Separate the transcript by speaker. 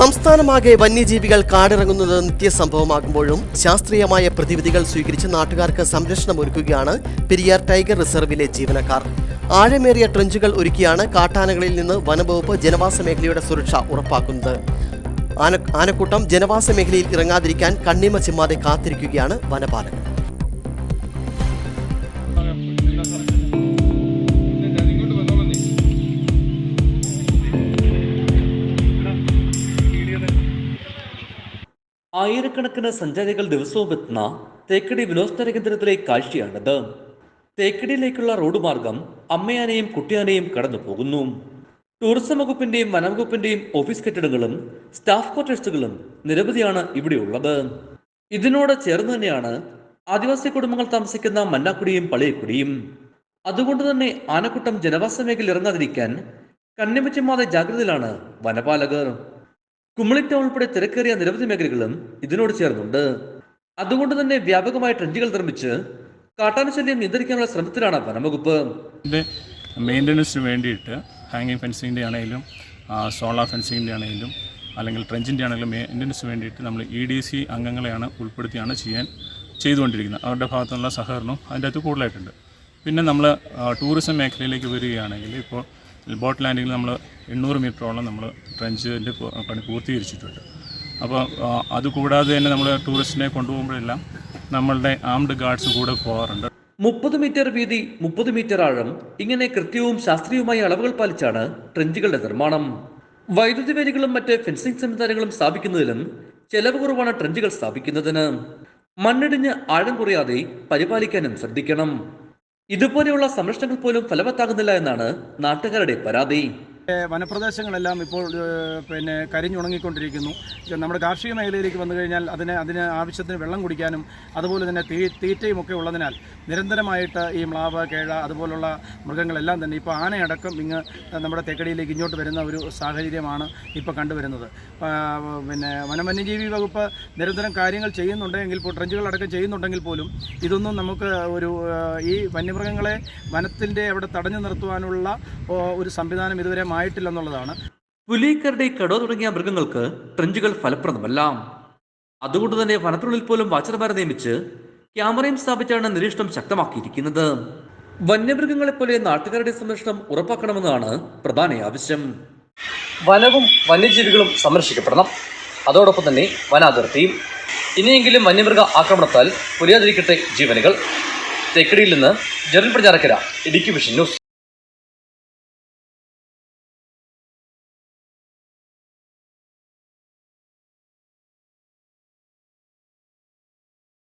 Speaker 1: സംസ്ഥാനമാകെ വന്യജീവികൾ കാടിറങ്ങുന്നത് നിത്യസംഭവമാകുമ്പോഴും ശാസ്ത്രീയമായ പ്രതിവിധികൾ സ്വീകരിച്ച് നാട്ടുകാർക്ക് സംരക്ഷണം ഒരുക്കുകയാണ് പെരിയാർ ടൈഗർ റിസർവിലെ ജീവനക്കാർ. ആഴമേറിയ ട്രഞ്ചുകൾ ഒരുക്കിയാണ് കാട്ടാനകളിൽ നിന്ന് വനംവകുപ്പ് ജനവാസ മേഖലയുടെ സുരക്ഷ ഉറപ്പാക്കുന്നത്. ആന ആനക്കൂട്ടം ജനവാസ മേഖലയിൽ ഇറങ്ങാതിരിക്കാൻ കണ്ണിമ ചിമ്മാതെ കാത്തിരിക്കുകയാണ് വനപാലകർ.
Speaker 2: ആയിരക്കണക്കിന് സഞ്ചാരികൾ ദിവസവും എത്തുന്ന തേക്കടി വിനോദസഞ്ചാര കേന്ദ്രത്തിലെ കാഴ്ചയാണിത്. തേക്കടിയിലേക്കുള്ള റോഡ് മാർഗം അമ്മയാനെയും കുട്ടിയാനെയും കടന്നു പോകുന്നു ടൂറിസം വകുപ്പിന്റെയും വനംവകുപ്പിന്റെയും ഓഫീസ് കെട്ടിടങ്ങളും സ്റ്റാഫ് ക്വാർട്ടേഴ്സുകളും നിരവധിയാണ് ഇവിടെയുള്ളത്. ഇതിനോട് ചേർന്ന് തന്നെയാണ് ആദിവാസി കുടുംബങ്ങൾ താമസിക്കുന്ന മന്നാക്കുടിയും പളിയക്കുടിയും അതുകൊണ്ട് തന്നെ ആനക്കൂട്ടം ജനവാസ മേഖല ഇറങ്ങാതിരിക്കാൻ കണ്ണിമച്ചിമാതെ ജാഗ്രതയിലാണ് വനപാലകർ. കുമ്മളിറ്റ ഉൾപ്പെടെ തിരക്കേറിയ നിരവധി മേഖലകളും ഇതിനോട് ചേർന്നുണ്ട്. അതുകൊണ്ട് തന്നെ വ്യാപകമായ ട്രെഞ്ചുകൾ നിർമ്മിച്ച് കാട്ടാനശല്യം നിയന്ത്രിക്കാനുള്ള ശ്രമത്തിലാണ് വനംവകുപ്പ്.
Speaker 3: മെയിന്റനൻസിന് വേണ്ടിയിട്ട് ഹാങ്ങിങ് ഫെൻസിങ്ങിന്റെ ആണെങ്കിലും സോളാർ ഫെൻസിങ്ങിന്റെ ആണെങ്കിലും അല്ലെങ്കിൽ ട്രെഞ്ചിന്റെ ആണെങ്കിലും മെയിന്റനൻസിന് വേണ്ടിയിട്ട് നമ്മൾ ഇ ഡി സി അംഗങ്ങളെയാണ് ഉൾപ്പെടുത്തിയാണ് ചെയ്യാൻ ചെയ്തുകൊണ്ടിരിക്കുന്നത്. അവരുടെ ഭാഗത്തുനിന്നുള്ള സഹകരണവും അതിന്റെ അകത്ത് കൂടുതലായിട്ടുണ്ട്. പിന്നെ നമ്മൾ ടൂറിസം മേഖലയിലേക്ക് വരികയാണെങ്കിൽ ഇപ്പോൾ ബോട്ട് ലാൻഡിങ്ങിൽ നമ്മൾ എണ്ണൂറ് മീറ്ററോളം നമ്മൾ ട്രഞ്ചിന്റെ പണി പൂർത്തീകരിച്ചിട്ടുണ്ട്. അപ്പോൾ അതുകൂടാതെ തന്നെ നമ്മൾ ടൂറിസ്റ്റിനെ കൊണ്ടുപോകുമ്പോഴെല്ലാം നമ്മളുടെ ആംഡ് ഗാർഡ്സ് കൂടെ പോകാറുണ്ട്.
Speaker 2: മുപ്പത് മീറ്റർ വീതി മുപ്പത് മീറ്റർ ആഴം ഇങ്ങനെ കൃത്യവും ശാസ്ത്രീയവുമായ അളവുകൾ പാലിച്ചാണ് ട്രെഞ്ചുകളുടെ നിർമ്മാണം. വൈദ്യുതി വേലികളും മറ്റ് ഫെൻസിംഗ് സംവിധാനങ്ങളും സ്ഥാപിക്കുന്നതിലും ചെലവ് കുറവാണ് ട്രെഞ്ചുകൾ സ്ഥാപിക്കുന്നതിന്. മണ്ണിടിഞ്ഞ് ആഴം കുറയാതെ പരിപാലിക്കാനും ശ്രദ്ധിക്കണം. ഇതുപോലെയുള്ള സംരക്ഷണങ്ങൾ പോലും ഫലവത്താകുന്നില്ല എന്നാണ് നാട്ടുകാരുടെ പരാതി.
Speaker 4: വനപ്രദേശങ്ങളെല്ലാം ഇപ്പോൾ പിന്നെ കരിഞ്ഞുണങ്ങിക്കൊണ്ടിരിക്കുന്നു. നമ്മുടെ കാർഷിക മേഖലയിലേക്ക് വന്നു കഴിഞ്ഞാൽ അതിന് അതിന് ആവശ്യത്തിന് വെള്ളം കുടിക്കാനും അതുപോലെ തന്നെ തീ തീറ്റയും ഒക്കെ ഉള്ളതിനാൽ നിരന്തരമായിട്ട് ഈ മ്ലാവ് കേഴ അതുപോലുള്ള മൃഗങ്ങളെല്ലാം തന്നെ ഇപ്പോൾ ആനയടക്കം ഇങ്ങ് നമ്മുടെ തെക്കടിയിലേക്ക് ഇങ്ങോട്ട് വരുന്ന ഒരു സാഹചര്യമാണ് ഇപ്പോൾ കണ്ടുവരുന്നത്. പിന്നെ വനവന്യജീവി വകുപ്പ് നിരന്തരം കാര്യങ്ങൾ ചെയ്യുന്നുണ്ടെങ്കിൽ ട്രഞ്ചുകളടക്കം ചെയ്യുന്നുണ്ടെങ്കിൽ പോലും ഇതൊന്നും നമുക്ക് ഒരു ഈ വന്യമൃഗങ്ങളെ വനത്തിന്റെ അവിടെ തടഞ്ഞു നിർത്തുവാനുള്ള ഒരു സംവിധാനം ഇതുവരെ ആയിട്ടില്ലെന്നുള്ളതാണ്
Speaker 2: പുലിക്കരുടെ കരടി കടോ തുടങ്ങിയ മൃഗങ്ങൾക്ക് ട്രെഞ്ചുകൾ ഫലപ്രദമല്ല. അതുകൊണ്ട് തന്നെ വനത്തിനുള്ളിൽ പോലും വാച്ചർമാരെ നിയമിച്ച് ക്യാമറയും സ്ഥാപിച്ചാണ് നിരീക്ഷണം ശക്തമാക്കിയിരിക്കുന്നത്. വന്യമൃഗങ്ങളെ പോലെ നാട്ടുകാരുടെ സംരക്ഷണം ഉറപ്പാക്കണമെന്നാണ് പ്രധാന ആവശ്യം. വനവും വന്യജീവികളും സംരക്ഷിക്കപ്പെടണം. അതോടൊപ്പം തന്നെ വനാതിർത്തിയും. ഇനിയെങ്കിലും വന്യമൃഗ ആക്രമണത്താൽ പുലിയാതിരിക്കട്ടെ ജീവനുകൾ. തെക്കടിയിൽ നിന്ന് ജെറിൻ പ്രചാരക്കര ഇടുക്കി വിഷൻ ന്യൂസ്.